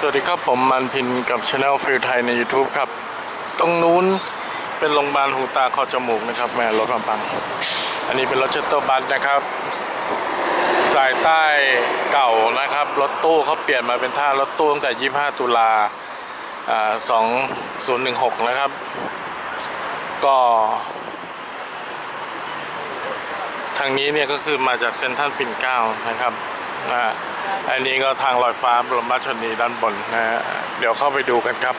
สวัสดีครับผมมันพินกับช anel ฟิลไทยใน YouTube ครับ ตรงนู้นเป็นโรงพยาบาลหูตาคอจมูกนะครับแม่รถมาปัง อันนี้เป็นรถเชตเตอร์บัสนะครับ สายใต้เก่านะครับ รถตู้เขาเปลี่ยนมาเป็นท่ารถตู้ตั้งแต่ 25 ตุลาอ่า2016 นะครับ ก็ทางนี้เนี่ยก็คือมาจากเซ็นทรัลปิ่นเกล้านะครับ อันนี้ก็ทางลอยฟ้าบรมราชชนนีด้านบนนะฮะเดี๋ยวเข้าไปดูกันครับ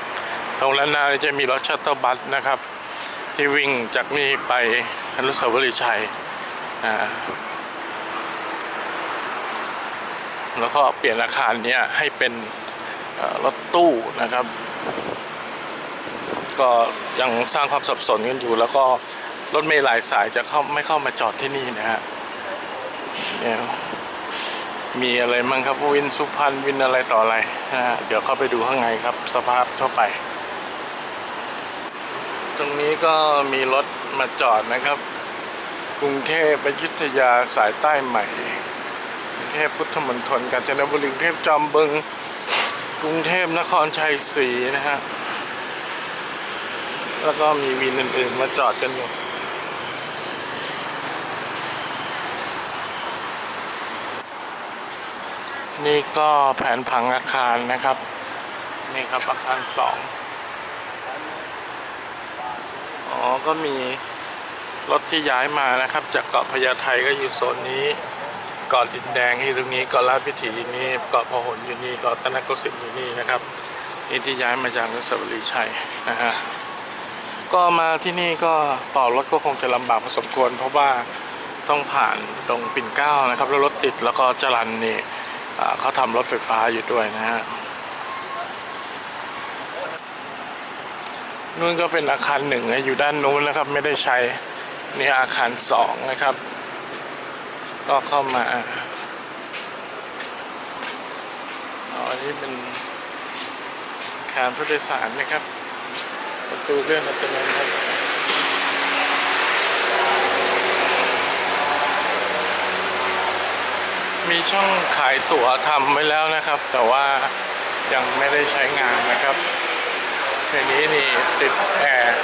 ตรงด้านหน้าจะมีรถชัตเตอร์บัสนะครับ ที่วิ่งจากนี่ไปอนุสาวรีย์ชัยอ่าแล้วก็เปลี่ยนอาคารเนี้ยให้เป็นรถตู้นะครับ ก็ยังสร้างความสับสนกันอยู่ แล้วก็รถเมล์หลายสายจะเข้าไม่เข้ามาจอดที่นี่นะฮะเนี่ย มีอะไรมั่งครับวินสุพรรณวินอะไรต่ออะไรนะฮะเดี๋ยวเข้าไปดูข้างในครับ สภาพทั่วไป ตรงนี้ก็มีรถมาจอดนะครับ กรุงเทพอยุธยาสายใต้ใหม่กรุงเทพพุทธมณฑลกาญจนบุรีกรุงเทพจอมบึง กรุงเทพนครชัยศรีนะฮะแล้วก็มีวินอื่นๆมาจอดกันอยู่ นี่ก็แผนผังอาคารนะครับ นี่ครับอาคารสองอ๋อ ก็มีรถที่ย้ายมานะครับ จากเกาะพญาไทก็อยู่โซนนี้เกาะดินแดงที่ตรงนี้เกาะลาดพิถีนี่เกาะพหลอยู่นี่เกาะตะนกสินอยู่นี่นะครับนี่ที่ย้ายมาจากนสาวรีชัยนะฮะก็มาที่นี่ก็ต่อรถก็คงจะลำบากพอสมควร เพราะว่าต้องผ่านตรงปิ่นเกล้านะครับ แล้วรถติดแล้วก็จรันนี่ เขาทำรถไฟฟ้าอยู่ด้วยนะฮะนู่นก็เป็นอาคารหนึ่งนะอยู่ด้านนู้นนะครับ ไม่ได้ใช้นี่อาคารสองนะครับ ก็เข้ามาอ๋ออันนี้เป็นอาคารผู้โดยสารนะครับ ประตูเลื่อนอัตโนมัติ มีช่องขายตั๋วทำไว้แล้วนะครับ แต่ว่ายังไม่ได้ใช้งานนะครับในนี้นี่ติดแอร์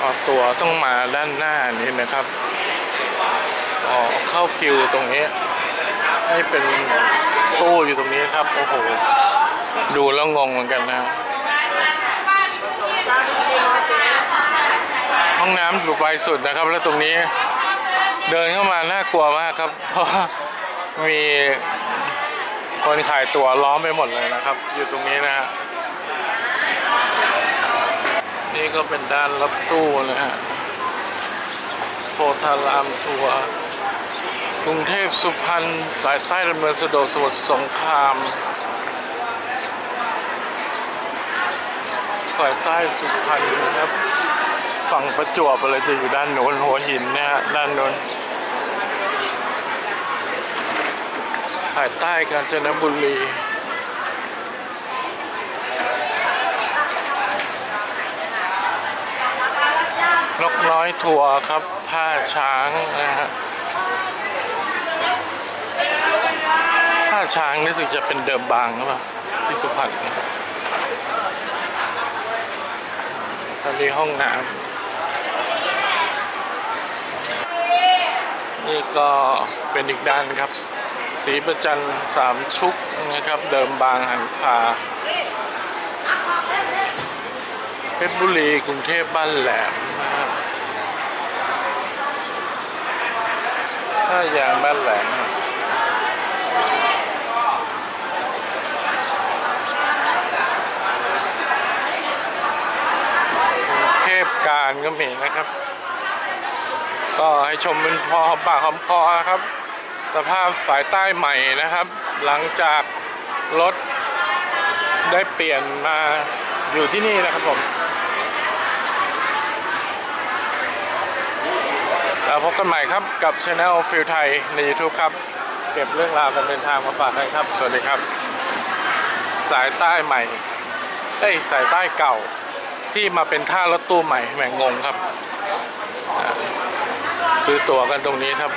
อ๋อตั๋วต้องมาด้านหน้านี้นะครับอ๋อเข้าคิวตรงนี้ ให้เป็นตู้อยู่ตรงนี้ครับ โอ้โห ดูแล้วงงเหมือนกันนะห้องน้ำอยู่ไกลสุดนะครับ แล้วตรงนี้ เดินเข้ามาน่ากลัวมากครับ เพราะว่ามีคนขายตั๋วล้อมไปหมดเลยนะครับ อยู่ตรงนี้นะฮะนี่ก็เป็นด้านรถตู้นะฮะโพธารามทัวร์กรุงเทพสุพรรณสายใต้ดำเนินสะดวกสมุทรสงครามสายใต้สุพรรณนะครับ ฝั่งประจวบอะไรจะอยู่ด้านโน้นหัวหินนะฮะด้านโน้นสายใต้กาญจนบุรีนกน้อยทัวร์ครับ ท่าช้างนะฮะท่าช้างรู้สึกจะเป็นเดิมบางหรือเปล่าที่สุพรรณตอนนี้ห้องน้ำ นี่ก็เป็นอีกด้านครับ สีประจันสามชุกนะครับ เดิมบางหันคาเพชรบุรีกรุงเทพบ้านแหลมนะครับท่ายางบ้านแหลม เทพการก็มีนะครับ ก็ให้ชมเป็นพอหอมปากหอมคอครับ สภาพสายใต้ใหม่นะครับ หลังจากรถได้เปลี่ยนมาอยู่ที่นี่นะครับผมแล้วพบกันใหม่ครับกับ Channel ฟิลไทยใน YouTube ครับ เก็บเรื่องราวการเดินทางมาฝากให้ครับ สวัสดีครับ สายใต้ใหม่ เอ้ย สายใต้เก่า ที่มาเป็นท่ารถตู้ใหม่แหม่งงครับ ซื้อตั๋วกันตรงนี้ครับ